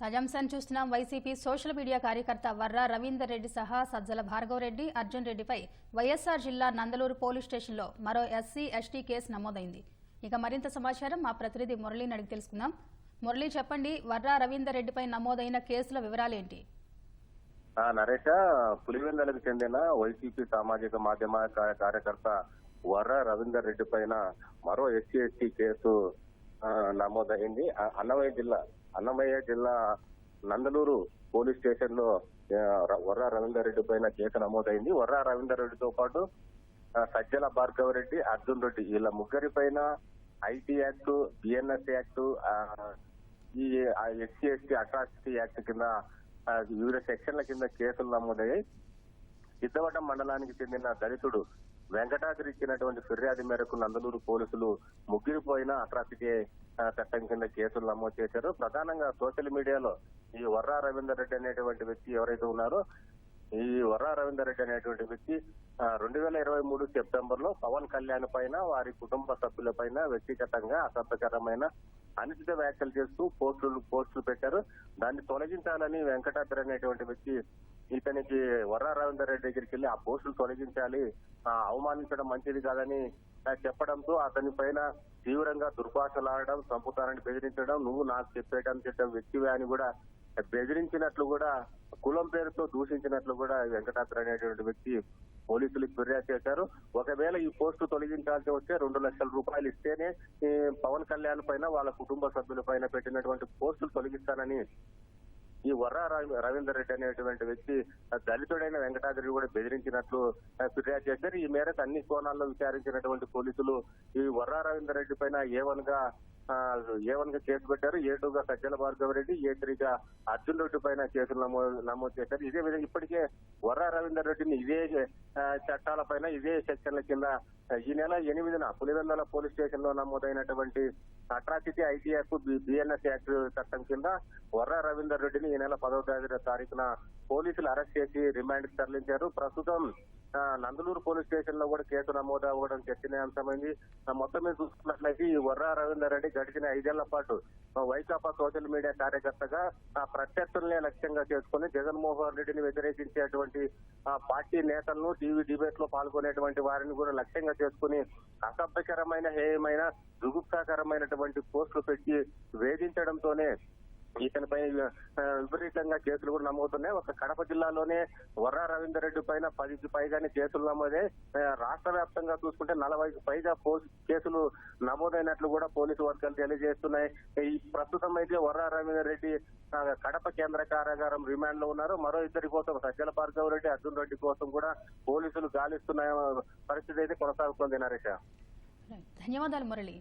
తాజాంశాన్ని చూస్తున్నాం. YCP social media కార్యకర్త వర్రా రవీందర్ రెడ్డి సహా సజ్జల భార్గవరెడ్డి అర్జున్ రెడ్డిపై వైఎస్ఆర్ జిల్లా నందలూరు పోలీస్ స్టేషన్లో మరో ఎస్సీ ఎస్టీ కేసు నమోదైంది. ఇక మరింత సమాచారం మా ప్రతినిధి మురళిని అడిగి తెలుసుకుందాం. మురళి చెప్పండి వర్రా రవీందర్ రెడ్డిపై నమోదైన కేసుల వివరాలేంటి? ఏంటి నరేష పులివెందలకు చెందిన వైసీపీ సామాజిక మాధ్యమ కార్యకర్త వర్ర రవీందర్ రెడ్డి పైన మరో ఎస్సీ ఎస్టీ కేసు నమోదైంది. అన్నమయ్య జిల్లా అన్నమయ్య జిల్లా నందలూరు పోలీస్ స్టేషన్లో వర్రా రవీందర్ రెడ్డి పైన కేసు నమోదైంది. వర్రా రవీందర్ రెడ్డితో పాటు సజ్జల భార్గవ రెడ్డి అర్జున్ రెడ్డి వీళ్ళ ముగ్గురి పైన ఐటీ యాక్ట్ బిఎన్ఎస్ యాక్ట్ ఈ ఎస్సీ ఎస్టీ అట్రాసిటీ యాక్ట్ కింద వివిధ సెక్షన్ల కింద కేసులు నమోదయ్యాయి. సిద్దవటం మండలానికి చెందిన దళితుడు వెంకటాద్రి ఇచ్చినటువంటి ఫిర్యాదు మేరకు నందలూరు పోలీసులు ముగ్గురిపోయిన అట్రాసిటీ చట్టం కింద కేసులు నమోదు చేశారు. ప్రధానంగా సోషల్ మీడియాలో ఈ వర్రా రవీందర్ రెడ్డి అనేటువంటి వ్యక్తి ఎవరైతే ఉన్నారో ఈ వర్రా రవీందర్ రెడ్డి అనేటువంటి వ్యక్తి రెండు వేల ఇరవై మూడు సెప్టెంబర్లో పవన్ కళ్యాణ్ పైన వారి కుటుంబ సభ్యుల పైన వ్యక్తిగతంగా అసభ్యకరమైన అనుచిత వ్యాఖ్యలు చేస్తూ పోస్టులు పోస్టులు పెట్టారు. దాన్ని తొలగించాలని వెంకటాద్రి అనేటువంటి వ్యక్తి ఇతనికి వర్రా రవీందర్ రెడ్డి దగ్గరికి వెళ్ళి ఆ పోస్టులు తొలగించాలి. అవమానించడం మంచిది కాదని చెప్పడంతో అతని పైన తీవ్రంగా దుర్భాషలాడడం చంపుతానని బెదిరించడం నువ్వు నాకు చెప్పేయడం చెప్పే వ్యక్తివే అని కూడా బెదిరించినట్లు కూడా కులం పేరుతో దూషించినట్లు కూడా వెంకటాద్రి అనేటువంటి వ్యక్తి పోలీసులకు ఫిర్యాదు చేశారు. ఒకవేళ ఈ పోస్టు తొలగించాల్సి వస్తే రెండు లక్షల రూపాయలు ఇస్తేనే పవన్ కళ్యాణ్ పైన వాళ్ళ కుటుంబ సభ్యుల పైన పెట్టినటువంటి పోస్టులు తొలగిస్తానని ఈ వర్ర రవీందర్ రెడ్డి అనేటువంటి వ్యక్తి దళితుడైన వెంకటాద్రి కూడా బెదిరించినట్లు ఫిర్యాదు చేశారు. ఈ మేరకు అన్ని కోణాల్లో విచారించినటువంటి పోలీసులు ఈ వర్రా రవీందర్ రెడ్డి పైన ఏ వన్గా ఏ వన్గా కేసు పెట్టారు ఏ టూ గా సజ్జల భార్గవ రెడ్డి ఏ త్రీ గా అర్జున్ రెడ్డి పైన కేసులు నమోదు నమోదు చేశారు. ఇదే విధంగా ఇప్పటికే వర్రా రవీందర్ రెడ్డిని ఇదే చట్టాల పైన ఇదే సెక్షన్ల కింద ఈ నెల ఎనిమిదిన పులివెందుల పోలీస్ స్టేషన్లో నమోదైనటువంటి atrocity IT act BNS act చట్టం కింద వర్రా రవీందర్ రెడ్డిని ఈ నెల పదవ తారీఖు- తారీఖున పోలీసులు అరెస్ట్ చేసి రిమాండ్ తరలించారు. ప్రస్తుతం నందలూరు పోలీస్ స్టేషన్లో కూడా కేసు నమోదు అవ్వడం చర్చనీయాంశమైంది. మొత్తం మీద చూసుకున్నట్లయితే ఈ వర్రా రవీందర్ రెడ్డి గడిచిన ఐదేళ్ళ పాటు వైకాపా సోషల్ మీడియా కార్యకర్తగా ఆ ప్రత్యర్థులనే లక్ష్యంగా చేసుకుని జగన్మోహన్ రెడ్డిని వ్యతిరేకించేటువంటి ఆ పార్టీ నేతలను టీవీ డిబేట్లో పాల్గొనేటువంటి వారిని కూడా లక్ష్యంగా చేసుకుని అసభ్యకరమైన హేయమైన జుగుప్సాకరమైనటువంటి పోస్టులు పెట్టి వేధించడంతోనే ఇతనిపై విపరీతంగా కేసులు కూడా నమోదున్నాయి ఒక కడప జిల్లాలోనే వర్రా రవీందర్ రెడ్డి పైన పదికి పైగానే కేసులు నమోదే రాష్ట్ర వ్యాప్తంగా చూసుకుంటే నలభైకి పైగా పో- కేసులు నమోదైనట్లు కూడా పోలీసు వర్గాలు తెలియజేస్తున్నాయి. ఈ ప్రస్తుతం అయితే వర్రా రవీందర్ రెడ్డి కడప కేంద్ర కారాగారం రిమాండ్లో ఉన్నారు. మరో ఇద్దరి కోసం సజ్జల భార్గవ రెడ్డి అర్జున్ రెడ్డి కోసం కూడా పోలీసులు గాలిస్తున్న పరిస్థితి అయితే కొనసాగుతోంది నరేష. ధన్యవాదాలు మురళి.